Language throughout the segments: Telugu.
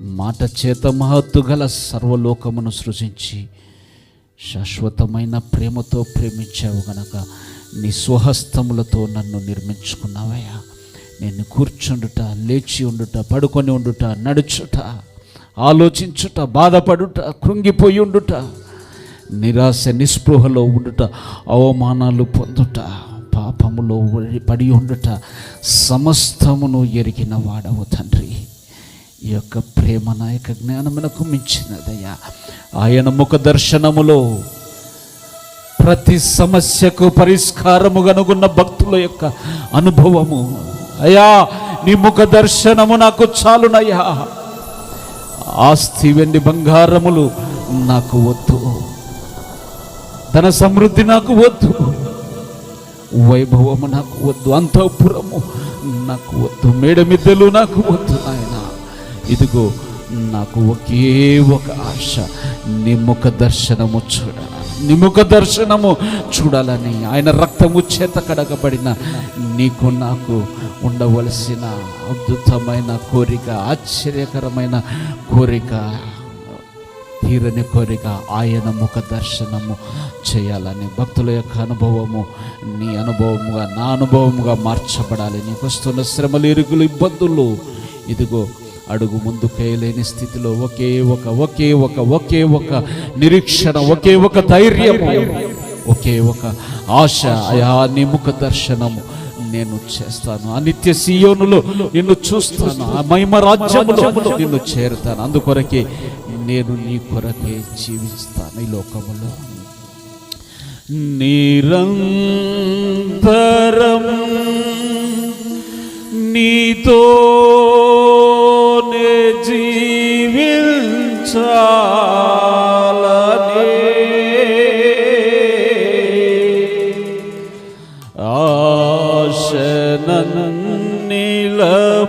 మాట చేత మహత్తు గల సర్వలోకమును సృజించి శాశ్వతమైన ప్రేమతో ప్రేమించావు గనక నీ స్వహస్తములతో నన్ను నిర్మించుకున్నావయ్యా. నేను కూర్చుండుట లేచి ఉండుట పడుకొని ఉండుట నడుచుట ఆలోచించుట బాధపడుట కృంగిపోయి ఉండుట. నిరాశ నిస్పృహలో ఉండుట అవమానాలు పొందుట పాపములో పడి ఉండుట సమస్తమును ఎరిగిన వాడవు తండ్రి. ఈ యొక్క ప్రేమ నా యొక్క జ్ఞానమునకు మించినదయ్యా. ఆయన ముఖ దర్శనములో ప్రతి సమస్యకు పరిష్కారము కనుగొన్న భక్తుల యొక్క అనుభవము. అయ్యా నీ ముఖ దర్శనము నాకు చాలునయ్యా. ఆస్తి వెండి బంగారములు నాకు వద్దు. ధన సమృద్ధి నాకు వద్దు. వైభవము నాకు వద్దు. అంతఃపురము నాకు వద్దు. మేడమిద్దెలు నాకు వద్దు ఆయన ఇదిగో నాకు ఒకే ఒక ఆశ. నిముఖ దర్శనము చూడాలి నిముఖ దర్శనము చూడాలని ఆయన రక్తము చేత కడగబడిన నీకు నాకు ఉండవలసిన అద్భుతమైన కోరిక ఆశ్చర్యకరమైన కోరిక. తీరని కోరిక ఆయన ముఖ దర్శనము చేయాలని భక్తుల యొక్క అనుభవము నీ అనుభవముగా నా అనుభవముగా మార్చబడాలి. నీకు వస్తున్న శ్రమలు ఇరుగులు ఇబ్బందులు ఇదిగో అడుగు ముందు కేయలేని స్థితిలో ఒకే ఒక ఒకే ఒక ఒకే ఒక నిరీక్షణ ఒకే ఒక ధైర్యము ఒకే ఒక ఆశ అయా నీ ముఖ దర్శనము నేను చేస్తాను. ఆ నిత్య సీయోనులో నిన్ను చూస్తాను. ఆ మహిమ రాజ్యములో నిన్ను చేరుతాను. అందుకొరకే నేను నీ కొరకే జీవిస్తాను ఈ లోకములో. నిరంతరం నీతోనే జీవించాలనే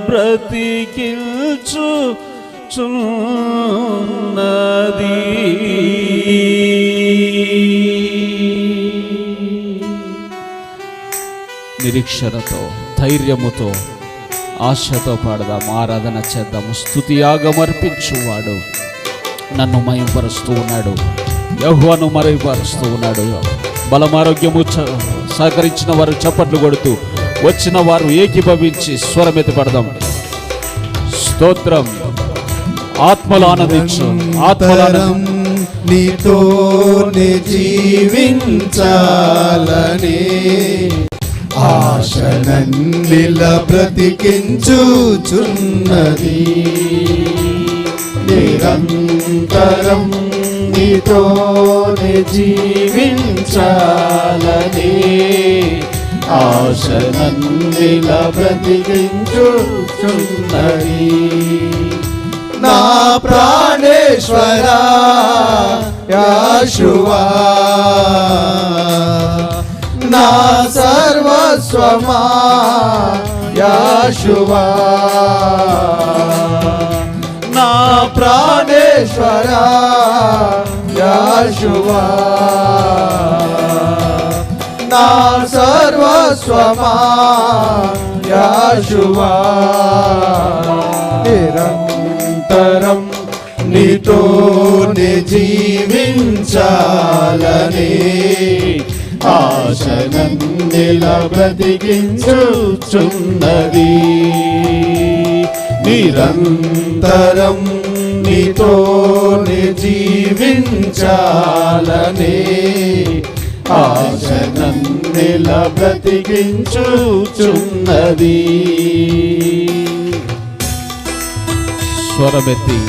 బ్రతికిల్చు చున్నది. నిరీక్షణతో ధైర్యముతో ఆశతో పాడదాం ఆరాధన చేద్దాము స్థుతి యాగమర్పించువాడు నన్ను మయంపరుస్తూ ఉన్నాడు. యహ్వను మరుగుపరుస్తూ ఉన్నాడు. బలమారోగ్యము సహకరించిన వారు చప్పట్లు కొడుతూ వచ్చిన వారు ఏకీభవించి స్వరమెత్తి పడదాం. స్తోత్రం. ఆత్మలు ఆనందించు. ఆత్మలు నీతోనే జీవించాలని ఆశనన్నిల బ్రతికించుచున్నది. నిరంతరం నీతోనే జీవించాలని ఆశనన్నిల బ్రతికించుచున్నది నా ప్రాణేశ్వరా యాశువా. నా సర్వస్వమా యాశువా. నా ప్రాణేశ్వరా యాశువా. నా సర్వస్వమా యాశువా నిరంతరం నీతోనే జీవించాలని ఆశనన్నిల బ్రతికించుచున్నది నిరంతరం నీతోనే జీవించాలని ఆశనన్నిల బ్రతికించుచున్నది. స్వరమెత్తి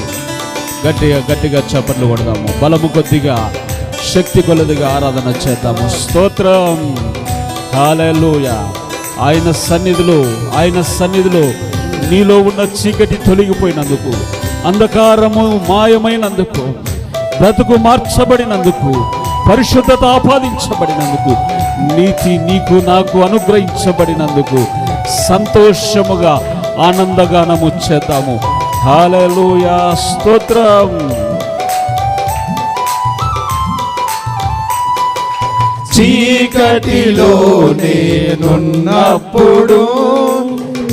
గట్టిగా గట్టిగా చప్పట్లు కొడదాము. బలము కొద్దిగా శక్తి కొలదిగా ఆరాధన చేద్దాము. స్తోత్రం. హాలూయ ఆయన సన్నిధిలో ఆయన సన్నిధిలో నీలో ఉన్న చీకటి తొలగిపోయినందుకు అంధకారము మాయమైనందుకు బ్రతుకు మార్చబడినందుకు పరిశుద్ధత ఆపాదించబడినందుకు నీతి నీకు నాకు అనుగ్రహించబడినందుకు సంతోషముగా ఆనందగానము చేద్దాము. హాలూయా స్తోత్రం. చీకటిలో నేనున్నప్పుడు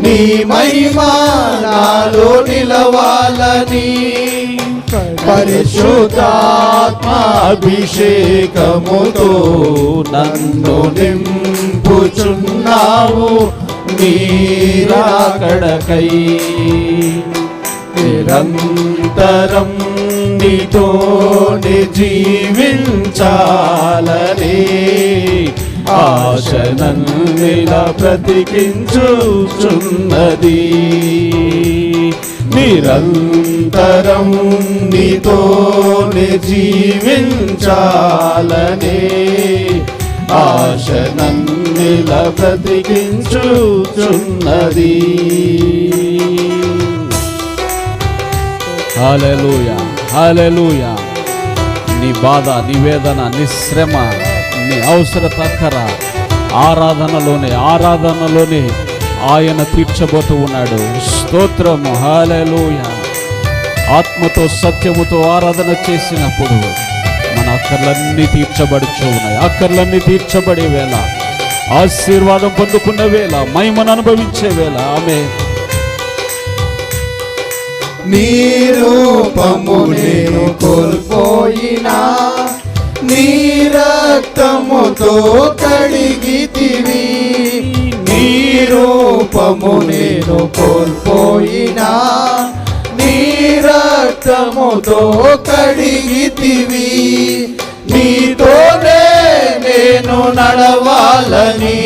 నీ మహిమా నాలో నిలవాలని. పరిశుద్ధాత్మ అభిషేకముతో నన్ను నింపుచున్నావు నీరాకడకై. నిరంతరం నీతో జీవించాలనే ఆశనన్నిలా ప్రతికించుచున్నది. నిరంతరం నీతోనే జీవించాలని ఆశనన్నిలా ప్రతికించుచున్నది. హల్లెలూయా హల్లెలూయా. నీ బాధ నివేదన నిశ్రమ నీ అవసరత నీ అవసర ఆరాధనలోనే ఆరాధనలోనే ఆయన తీర్చబోతూ ఉన్నాడు. స్తోత్రము. హాలలోయ ఆత్మతో సత్యముతో ఆరాధన చేసినప్పుడు మన అక్కర్లన్నీ తీర్చబడుచు ఉన్నాయి. అక్కర్లన్నీ తీర్చబడే వేళ ఆశీర్వాదం పొందుకున్న వేళ మహిమను అనుభవించే వేళ. ఆమె నీ రూపము నేను కోల్పోయినా నీ రక్తముతో కడిగితివి. నీ రూపము నేను కోల్పోయినా. నీ రక్తముతో కడిగితివి. నీతోనే నేను నడవాలని.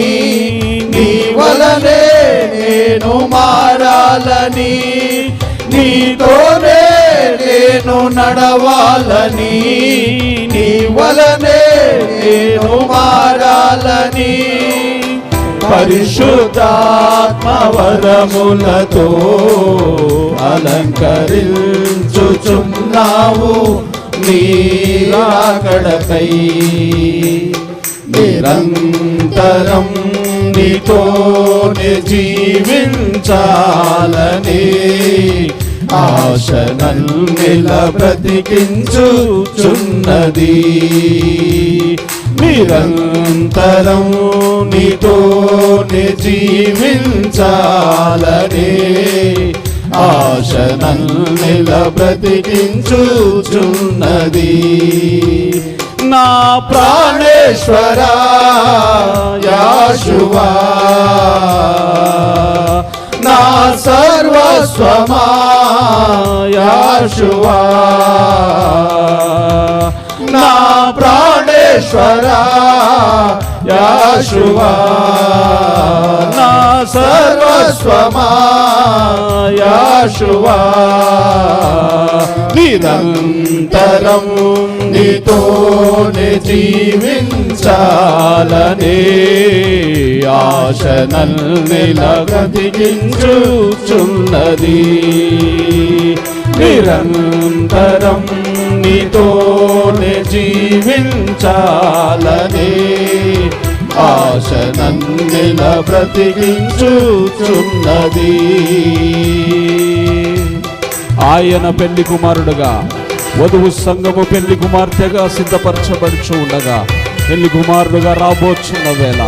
నీ వలనే నేను మారాలని. నీతోనే నేను నడవాలని. వలనే నేను మారాలని పరిశుద్ధాత్మవరములతో అలంకరించుచున్నావు నీరాకడకై నిరంతరం నీతోనే జీవించాలని ఆశనన్నిల బ్రతికించుచున్నది. నిరంతరం నీతోనే జీవించాలని ఆశనన్నిల బ్రతికించుచున్నది. నా ప్రాణేశ్వర యాశువా నా సర్ సర్వస్వమా యాశువా నా ప్రాణేశ్వర యాశువా నా సర్వస్వమా యాశువా. నిరంతరం నీతోనే జీవించాలనే ఆశనల్ బ్రతికించుచున్నది నిరంతరం నీతోనే ఆశ ఆశనన్నిల బ్రతికించుచున్నది ఆయన పెళ్ళి కుమారుడుగా వధువు సంఘము పెళ్ళి కుమార్తెగా సిద్ధపరచబడుచు ఉండగా పెళ్ళి కుమారుడుగా రాబోచున్న వేళ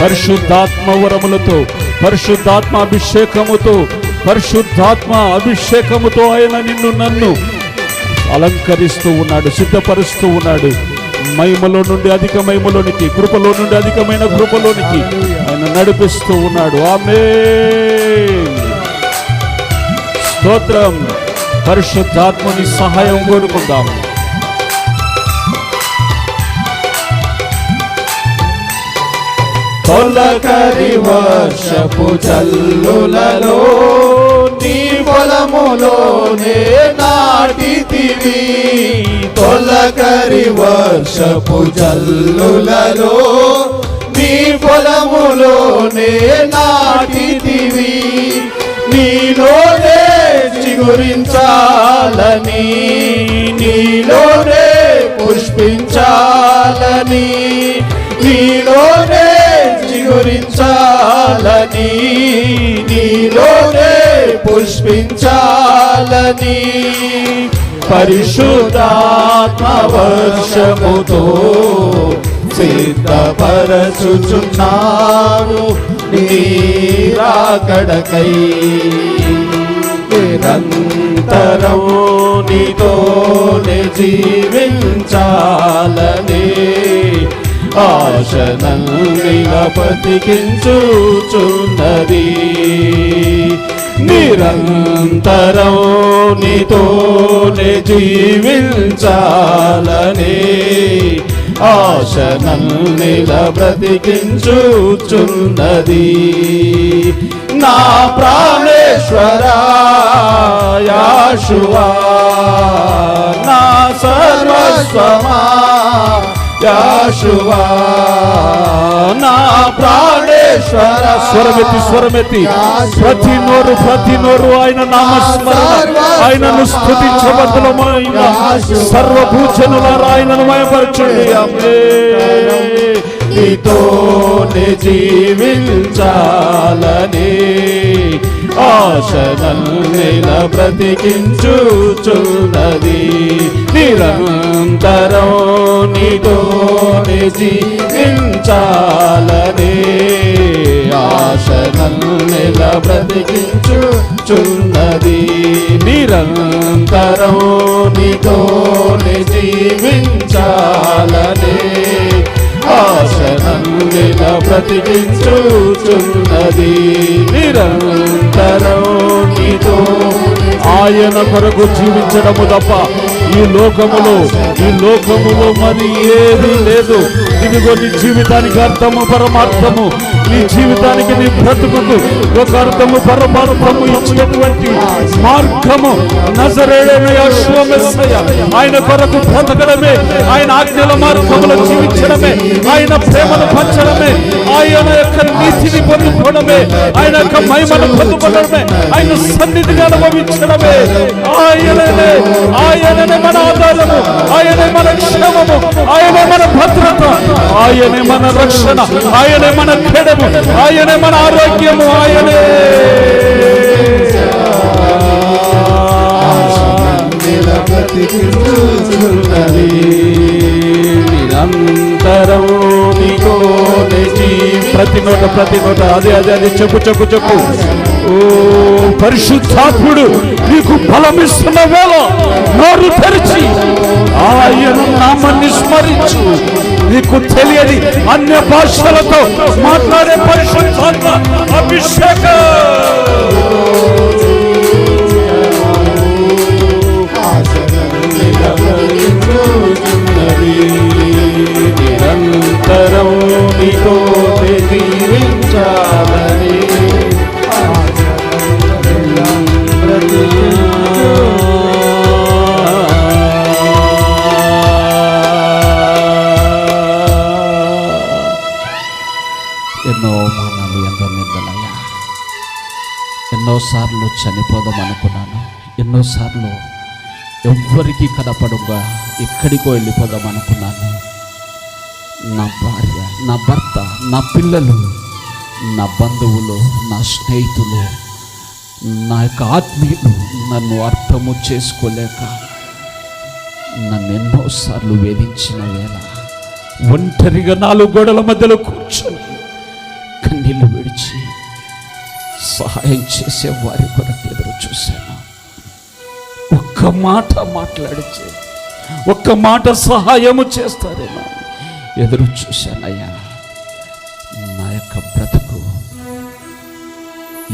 పరిశుద్ధాత్మ వరములతో పరిశుద్ధాత్మ అభిషేకముతో పరిశుద్ధాత్మ అభిషేకముతో ఆయన నిన్ను నన్ను అలంకరిస్తూ ఉన్నాడు సిద్ధపరుస్తూ ఉన్నాడు. మహిమలో నుండి అధిక మహిమలోనికి కృపలో నుండి అధికమైన కృపలోనికి ఆయన నడిపిస్తూ ఉన్నాడు. ఆమె స్తోత్రం. పరిశుద్ధాత్మని సహాయం కోరుకుందాం. తొలకరి వర్షపు చల్లులలో కాలములోనే నాటితివి. తొలకరి వర్షపు జల్లులలో నీ పొలములోనే నాటితివి. నీలోనే చిగురించాలని నీలోనే పుష్పించాలని. పుష్పించాలని పరిశుద్ధాత్మ వర్షముతో సిద్ధపరచుచున్నాను నీరాకడకై నిరంతరం నీతోనే జీవించాలని ఆశనంగా బతికించుచున్నది నిరంతరం నీతోనే జీవించాలని ఆశనల్నిగా బ్రతికించుచున్నది. నా ప్రాణేశ్వరాయాశువా నా సర్వస్వమా యాశువా నా ప్రాణే స్వరమెత్తి స్వరమెత్తి ప్రతి నోరు ప్రతి నోరు ఆయన నామస్మరణ. ఆయనను స్థుతించబద్దలమైన సర్వభూజనులారా ఆయనను మయపరచండి. ఆమేన్. నీతోనే జీవించాలని ఆశనల్నిల బ్రతికించుచున్నది. నిరంతరం నీతోనే జీవించాలని ఆశనల్నిల బ్రతికించుచున్నది నిరంతరం నీతోనే జీవించాలని ఆశనంగా బ్రతికించుచున్నది నిరంతరం నీతో ఆయన కొరకు జీవించడము తప్ప ఈ లోకములో ఈ లోకములో మరి ఏది లేదు. ఇదిగో నీ జీవితానికి అర్థము పరమార్థము. నీ జీవితానికి నీ బ్రతుకుకు ఒక అర్థము పరమార్థము ఇచ్చినటువంటి మార్గము నజరేడైన ఆయన కొరకు బ్రతకడమే ఆయన ఆజ్ఞల మార్గములో జీవించడమే ఆయన ప్రేమను పంచడమే ఆయన యొక్క నీతిని పొందుకోవడమే ఆయన యొక్క మహిమను పొందుకోవడమే ఆయన సన్నిధిని అనుభవించడమే. ఆయననే ఆయననే మన ఆధారము ఆయనే మన క్షేమము ఆయనే మన భద్రత ఆయనే మన రక్షణ ఆయనే మన ఖేడము ఆయనే మన ఆరోగ్యము ఆయనే. నిరంతరం ప్రతి నోట ప్రతి నోట అదే అదే అదే చెప్పు చెప్పు చెప్పు. ఓ పరిశుద్ధాత్ముడు నీకు బలమిస్తున్న వేళ నోరు తెరిచి ఆయన నామాన్ని స్మరించు. నీకు తెలియని అన్య భాషలతో మాట్లాడే పరిశుద్ధాత్మ అభిషేక. బ్రతికించుచున్నది ఎన్నోసార్లు చనిపోదాం అనుకున్నాను. ఎన్నోసార్లు ఎవ్వరికీ కనపడుగా ఎక్కడికో వెళ్ళిపోదాం అనుకున్నాను. నా భార్య నా భర్త నా పిల్లలు నా బంధువులు నా స్నేహితులు నా యొక్క ఆత్మీయులు నన్ను అర్థము చేసుకోలేక నన్ను ఎన్నోసార్లు వేధించిన వేళ ఒంటరిగా నాలుగు గోడల మధ్యలో కూర్చొని కన్నీళ్ళు విడిచి సహాయం చేసే వారి కొరకు ఎదురు చూశాను. ఒక్క మాట మాట్లాడితే ఒక్క మాట సహాయము చేస్తారేమో. ఎదురు చూశానయ్యా నా యొక్క బ్రతుకు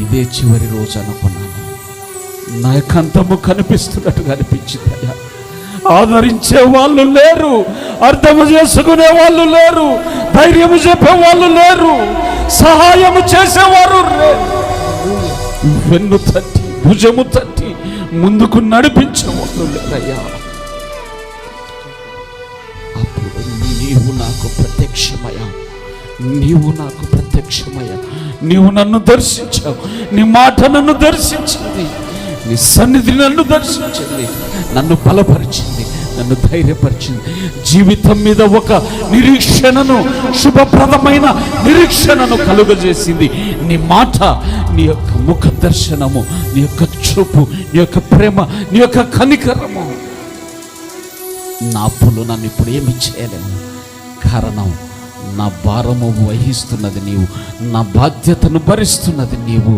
ఇదే చివరి రోజు అనుకున్నాను. నా యొక్క అంతము కనిపిస్తున్నట్టుగా అనిపించింది అయ్యా. ఆదరించే వాళ్ళు లేరు అర్థము చేసుకునే వాళ్ళు లేరు ధైర్యము చెప్పే వాళ్ళు లేరు సహాయము చేసేవారు లేరు. వెన్ను తట్టి భుజము తట్టి ముందుకు నడిపించే వాళ్ళు లేరయ్యా అప్పుడు నీవు నాకు ప్రత్యక్షమయ్యా. నీవు నాకు ప్రత్యక్షమయ్యా. నీవు నన్ను దర్శించావు. నీ మాట నన్ను దర్శించింది. నీ సన్నిధి నన్ను దర్శించింది. నన్ను బలపరిచింది. నన్ను ధైర్యపరిచింది. జీవితం మీద ఒక నిరీక్షణను శుభప్రదమైన నిరీక్షణను కలుగజేసింది. నీ మాట నీ యొక్క ముఖ దర్శనము నీ యొక్క చూపు నీ యొక్క ప్రేమ నీ యొక్క కనికరము నా అప్పులు నన్ను ఇప్పుడు ఏమి చేయలేము కారణం నా భారము వహిస్తున్నది నీవు నా బాధ్యతను భరిస్తున్నది నీవు.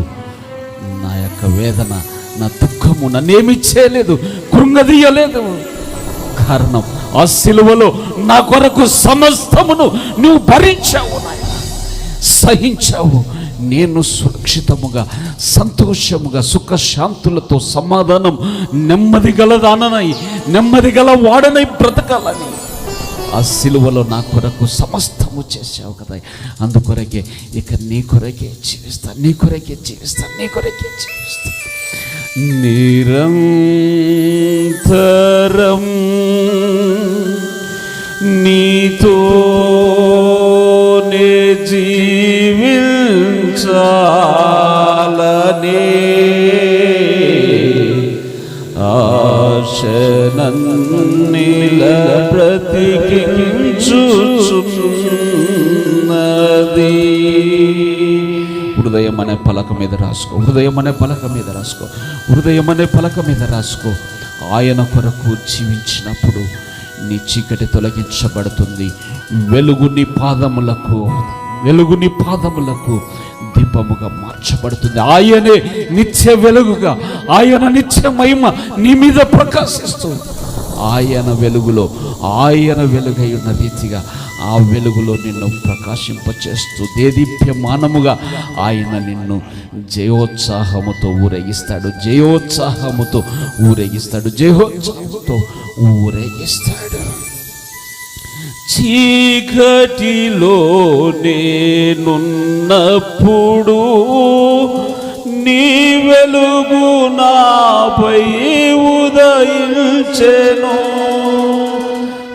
నా యొక్క వేదన నా దుఃఖము నన్నేమి చేయలేదు కృంగదీయలేదు. కారణం. ఆ సిలువలో నా కొరకు సమస్తమును నువ్వు భరించావు సహించావు. నేను సురక్షితముగా సంతోషముగా సుఖశాంతులతో సమాధానం నెమ్మది గలదాననై నెమ్మది గల వాడనై బ్రతకాలని ఆ సిలువలో నా కొరకు సమస్తము చేశావు కదా. అందుకొరకే ఇక నీ కొరకే జీవిస్తా నీ కొరకే జీవిస్తా నీ కొరకే జీవిస్తా. నిరంతరం నీతోనే జీవించాలనే ఆశనన్నిల బ్రతికించుచున్నది హృదయం అనే పలక మీద రాసుకో. హృదయం అనే పలక మీద రాసుకో. హృదయం అనే పలక మీద రాసుకో. ఆయన కొరకు జీవించినప్పుడు నీ చీకటి తొలగించబడుతుంది. వెలుగు నీ పాదములకు వెలుగు నీ పాదములకు దీపముగా మార్చబడుతుంది. ఆయనే నిత్య వెలుగుగా ఆయన నిత్య మహిమ నీ మీద ప్రకాశిస్తూ ఆయన వెలుగులో ఆయన వెలుగై ఉన్న రీతిగా ఆ వెలుగులో నిన్ను ప్రకాశింపచేస్తూ దేదీప్యమానముగా ఆయన నిన్ను జయోత్సాహముతో ఊరేగిస్తాడు జయోత్సాహముతో ఊరేగిస్తాడు జయోత్సాహముతో ఊరేగిస్తాడు. చీకటిలో నేనున్నప్పుడు నీ వెలుగు నాపై ఉదయించెను.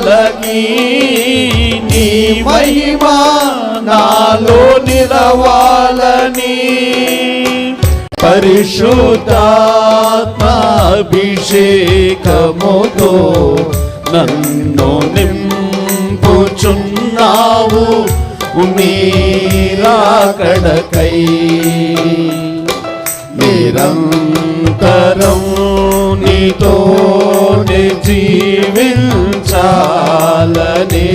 వెలగాలని నీ మహిమా నాలో నిలవాలని. పరిశుద్ధాత్మాభిషేకముతో నన్ను నింపుచున్నావు నీరాకడకై నిరంతరం నీతో జీవిల్ జీవించాలనే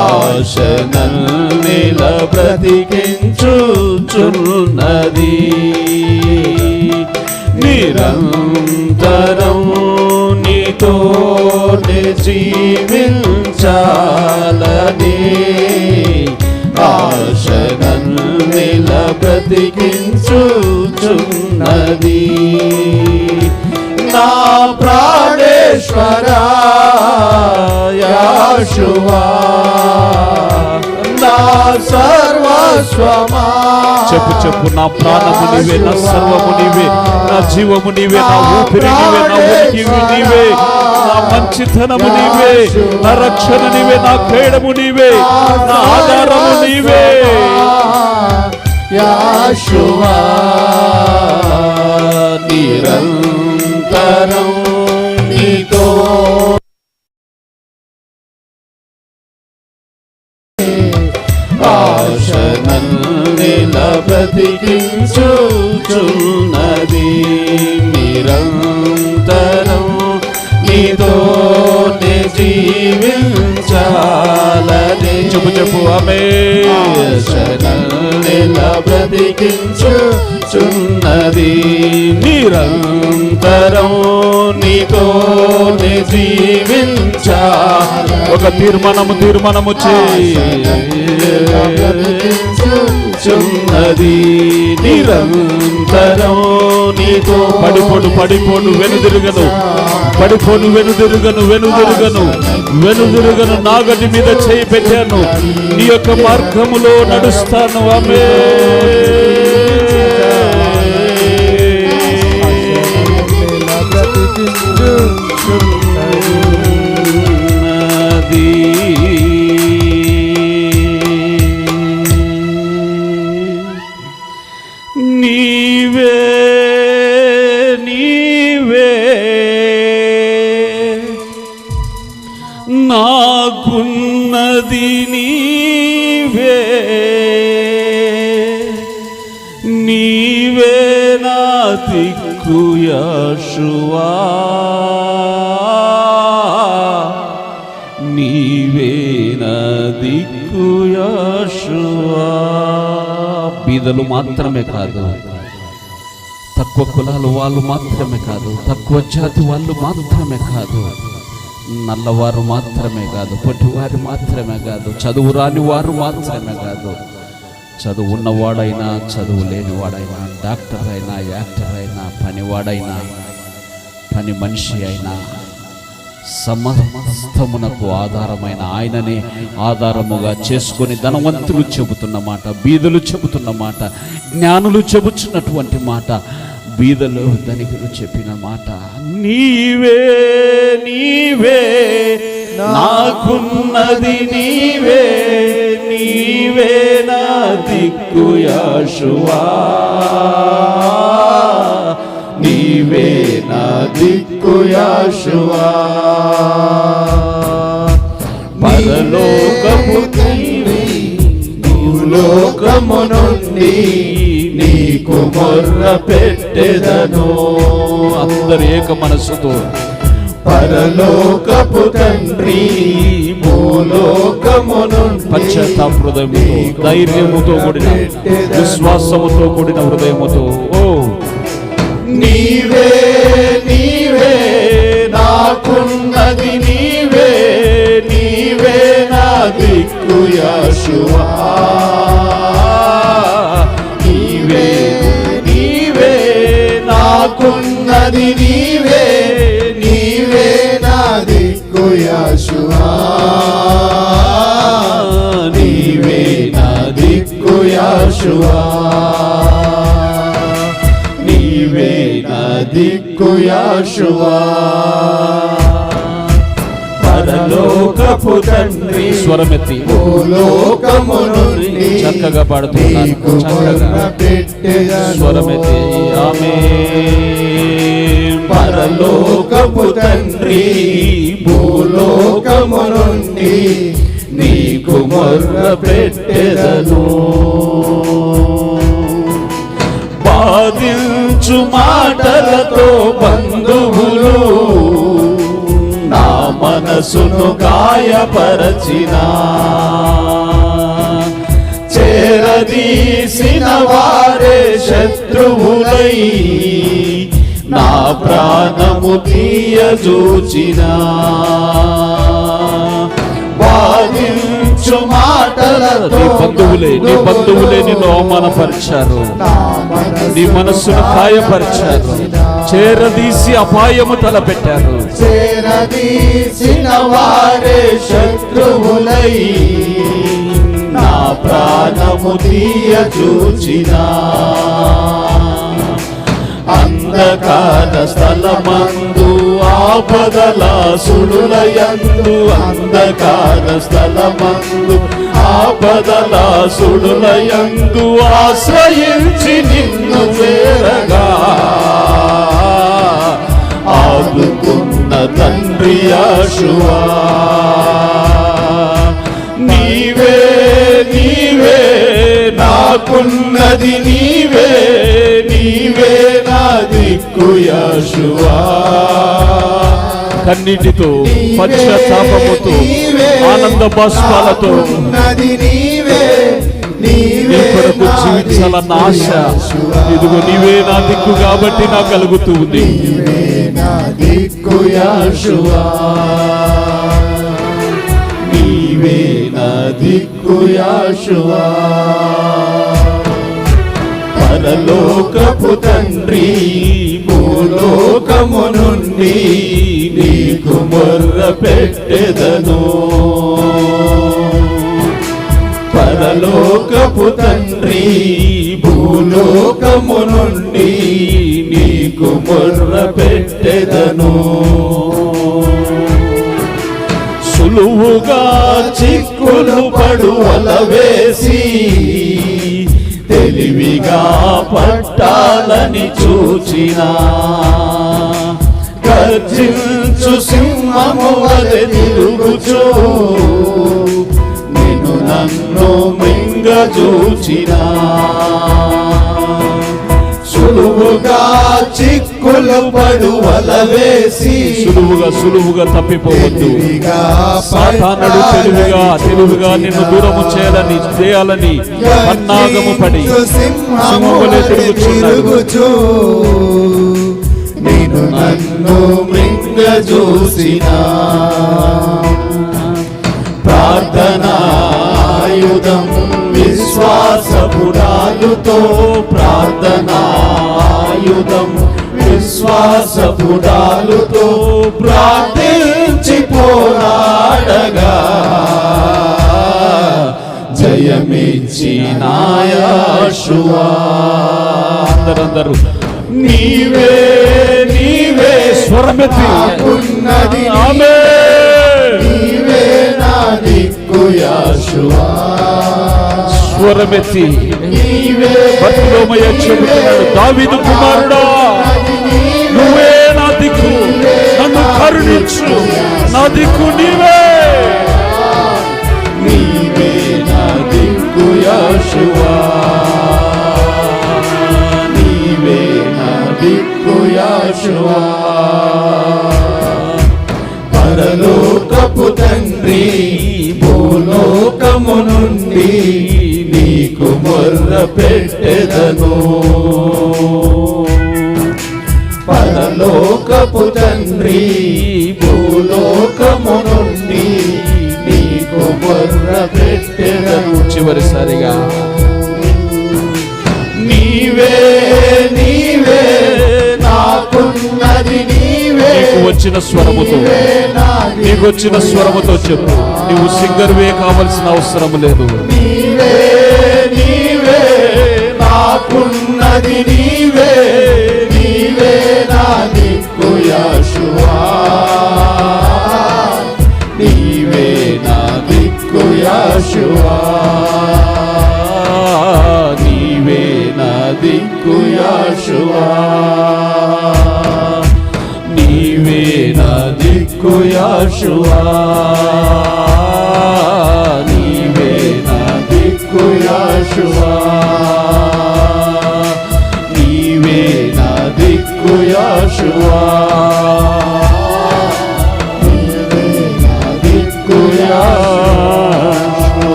ఆశనల్నిల బ్రతికించుచున్నది. నిరంతరం నీతోనే జీవించాలనే ఆశనల్నిల బ్రతికించుచున్నది. నా ప్రా యాశువా నా సర్వస్వమా చెప్పు చెప్పు నా ప్రాణము నీవే నా సర్వము నీవే నా జీవము నీవే నా ఊపిరి నీవే నా ఉనికి నీవే నా మంచితనము నీవే నా రక్షణ నీవే నా క్రీడము నీవే నా ఆధారము నీవే. యాశువా నిరంతరం నీతో ఆశనల్నిల బ్రతికించుచున్నది నిరంతరం నీతో జీవించాలని చెప్పు చెప్పు ఆమె. ఆశనల్నిల బ్రతికించుచున్నది నిరంతరం నీతో జీవించా. ఒక తీర్మానము తీర్మానము చేయి. చున్నది. నిరంతరం నీతో పడిపోడు పడిపోడు వెనుదిరుగను పడిపోను వెనుదిరుగను వెనుదిరుగను వెనుదిరుగను నాగటి మీద చేయి పెట్టాను. నీ యొక్క మార్గములో నడుస్తాను ఆమె. మాత్రమే కాదు. తక్కువ కులాలు వాళ్ళు మాత్రమే కాదు. తక్కువ జాతి వాళ్ళు మాత్రమే కాదు. నల్లవారు మాత్రమే కాదు. పొట్టివారు మాత్రమే కాదు. చదువు రాని వారు మాత్రమే కాదు. చదువు ఉన్నవాడైనా చదువు లేనివాడైనా డాక్టర్ అయినా యాక్టర్ అయినా పనివాడైనా పని మనిషి అయినా సమస్తమునకు ఆధారమైన ఆయననే ఆధారముగా చేసుకొని ధనవంతులు చెబుతున్న మాట బీదలు చెబుతున్న మాట జ్ఞానులు చెబుతున్నటువంటి మాట బీదలు ధనికులు చెప్పిన మాట. నీవే నీవే నాకున్నది నీవే నీవే నా దిక్కు యాశువా నీవే నా దిక్కు యాశువా పరలోకపు తండ్రి భూలోకము నుండి నీకు మొర్ర పెట్టెదను. అందరు ఏక మనస్సుతో. పరలోకపు తండ్రి భూలోకము నుండి పశ్చాత్తాప హృదయముతో ధైర్యముతో కూడిన విశ్వాసముతో కూడిన హృదయముతో. ఓ నీవే నాకున్నది నీవే నీవే నా దిక్కు యశువా నీవే నీవే నాకున్నది నీవే నీవే నా దిక్కు యశువా నీవే నా దిక్కు యశువా దిక్కు యాశువా పరలోకపు తండ్రి. స్వరమెత్తి. భూలోకము నుండి చక్కగా పాడుతున్నాను. చక్కగా. స్వరమెత్తి. ఆమె పరలోకపు తండ్రి భూలోకము నుండి నీకు మొర్ర పెట్టెదను. మంచు మాటలతో బంధువులు. నా మనసును గాయపరచిన చేరదీసిన వారే శత్రువులై నా ప్రాణము తీయజూచిన. బాధించు మాటలతో నీ బంధువులే నీ బంధువులే నిన్ను అవమానపరిచారు. నీ మనస్సును గాయపరిచారు చేరదీసి అపాయము తలపెట్టారు. చేరదీసిన వారే శత్రువులై నా ప్రాణము తీయ చూచినా అంధకార స్థలమందు ఆపదల సుడులయందు అంధకార స్థలమందు ఆపదల సుడులయందు ఆశ్రయించి నిన్ను చేరగా. ఆదుకున్న తండ్రి ఆశువా నీవే నీవే నాకున్నది నీవే నీవే నా దిక్కు యాశువా కన్నీటితో పశ్చాత్తాపముతో ఆనంద బాష్పాలతో నది నీవే నీ కొరకు జీవించాలన్న ఆశ ఇదిగో నీవే నా దిక్కు కాబట్టి నాకు కలుగుతూ ఉంది నీవే దిక్కు యాశువా పరలోకపు తండ్రి భూలోకము నుండి నీకు మొర్ర పెట్టెదను. పరలోకపు తండ్రి భూలోకము నుండి నీకు మొర్ర పెట్టెదను. సులువుగా చిక్కులు పడువల వేసి తెలివిగా పట్టాలని చూచినా. గర్జించు సింహము వలె తిరుగుచూ. నేను నన్ను మింగ చూచినా సులువుగా చిక్కులు పడువల వేసి సులువుగా సులువుగా తప్పిపోవద్దు. సాతానుడు తెలివిగా తెలివిగా నిన్ను దూరము చేయాలని చేయాలని పన్నాగము పడి సింహము వలె తిరుగుచున్నాడు తిరుగుచు. నేను నన్ను మృంగ చూసినా ప్రార్థనాయుధం విశ్వాసపుడాలుతో ప్రార్థనాయుధం. విశ్వాసపుడాలుతో ప్రార్థించి పోరాడగా. జయమిచ్చి నాయాశువా అందరందరూ. నీవే నీవే స్వరమెత్తి. నాకున్నది. ఆమేన్. నీవే నా దిక్కు యాశువా స్వరమెత్తి నీవే చెబుతున్నాడు దావిదు కుమారుడా నువ్వే నా దిక్కు నన్ను కరుణించు నా దిక్కు నీవే నీవే పెట్టెదను పరలోకపు తండ్రి భూలోకము నుండి నీకు మొర్ర పెట్టెదను. చివరిసారిగా. నీవే నీవే నాకున్నది నీవే. వచ్చిన స్వరముతో నీకు వచ్చిన స్వరముతో చెప్పు. నీవు సింగర్వే కావలసిన అవసరం లేదు. నీవే ఉన్నది నీవే.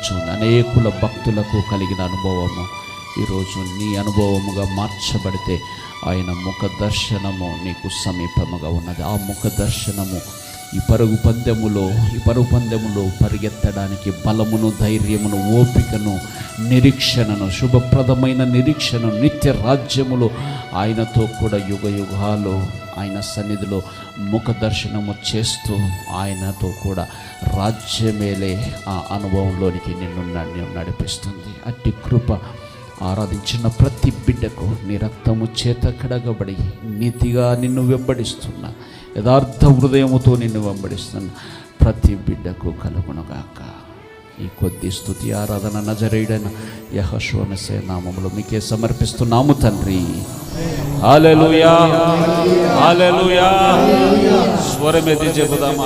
నాకు అనేకుల భక్తులకు కలిగిన అనుభవము. ఈరోజు నీ అనుభవముగా మార్చబడితే ఆయన ముఖ దర్శనము నీకు సమీపముగా ఉన్నది. ఆ ముఖ దర్శనము ఈ పరుగు పందెములో ఈ పరుగు పందెములో పరిగెత్తడానికి బలమును ధైర్యమును ఓపికను నిరీక్షణను శుభప్రదమైన నిరీక్షణను నిత్య రాజ్యములో ఆయనతో కూడా యుగ యుగాలు ఆయన సన్నిధిలో ముఖ దర్శనము చేస్తూ ఆయనతో కూడా రాజ్యమేలే ఆ అనుభవంలోనికి నిన్ను నన్ను నడిపిస్తుంది. అట్టి కృప ఆరాధించిన ప్రతి బిడ్డకు నీ రక్తము చేత కడగబడి నీతిగా నిన్ను వెంబడిస్తున్న యథార్థ హృదయముతో నిన్ను వెంబడిస్తున్న ప్రతి బిడ్డకు కలుగునుగాక. ఈ కొద్ది స్థుతి ఆరాధన నజరేయుడైన యహశ్వనసే నామములు మీకే సమర్పిస్తున్నాము తండ్రి. హల్లెలూయా. హల్లెలూయా. స్వరమెత్తి చెబుదామా